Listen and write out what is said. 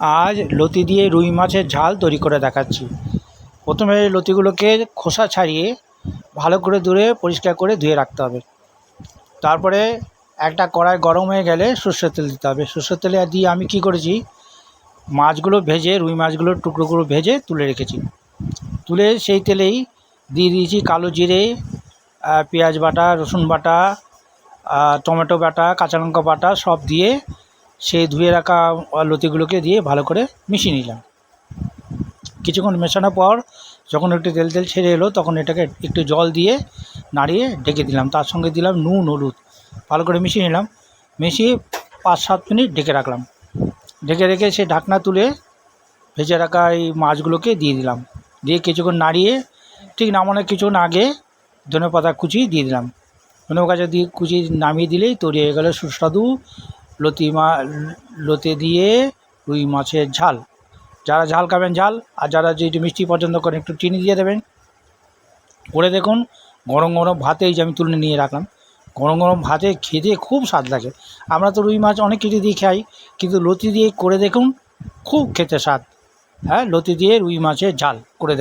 আজ লতি দিয়ে রুই মাছের ঝাল তৈরি করে দেখাচ্ছি। প্রথমে লতিগুলোকে খোসা ছাড়িয়ে ভালো করে ধুয়ে পরিষ্কার করে ধুয়ে রাখতে হবে। তারপরে একটা কড়াই গরম হয়ে গেলে সর্ষের তেল দিতে হবে। সর্ষের তেলে দিয়ে আমি কী করেছি? মাছগুলো ভেজে, রুই মাছগুলোর টুকরোগুলো ভেজে তুলে রেখেছি। তুলে সেই তেলেই দিয়ে দিয়েছি কালো জিরে পেঁয়াজ বাটা, রসুন বাটা টমেটো বাটা, কাঁচা লঙ্কা বাটা সব দিয়ে সেই ধুয়ে রাখা লতিগুলোকে দিয়ে ভালো করে মিশিয়ে নিলাম। কিছুক্ষণ মেশানোর পর যখন একটু তেল তেল ছেড়ে এলো, তখন এটাকে একটু জল দিয়ে নাড়িয়ে ঢেকে দিলাম। তার সঙ্গে দিলাম নুন, হলুদ। ভালো করে মিশিয়ে নিলাম। মিশিয়ে পাঁচ সাত মিনিট ঢেকে রাখলাম। ঢেকে রেখে সে ঢাকনা তুলে ভেজে রাখা এই মাছগুলোকে দিয়ে দিলাম। দিয়ে কিছুক্ষণ নাড়িয়ে, ঠিক নামানোর কিছুক্ষণ আগে ধনে পাতা কুচি দিয়ে দিলাম। ধনে পাতা দিয়ে কুচি নামিয়ে দিলেই তৈরি হয়ে গেল সুস্বাদু লতি মা, লতে দিয়ে রুই মাছের ঝাল। যারা ঝাল খাবেন ঝাল, আর যারা যেটি মিষ্টি পছন্দ করেন, একটু চিনি দিয়ে দেবেন। করে দেখুন, গরম গরম ভাতে এই যে আমি তুলে নিয়ে রাখলাম। গরম গরম ভাতে খেতে খুব স্বাদ লাগে। আমরা তো রুই মাছ অনেক কিছু দিয়ে খাই, কিন্তু লতি দিয়ে করে দেখুন, খুব খেতে স্বাদ। হ্যাঁ লতি দিয়ে রুই মাছের ঝাল করে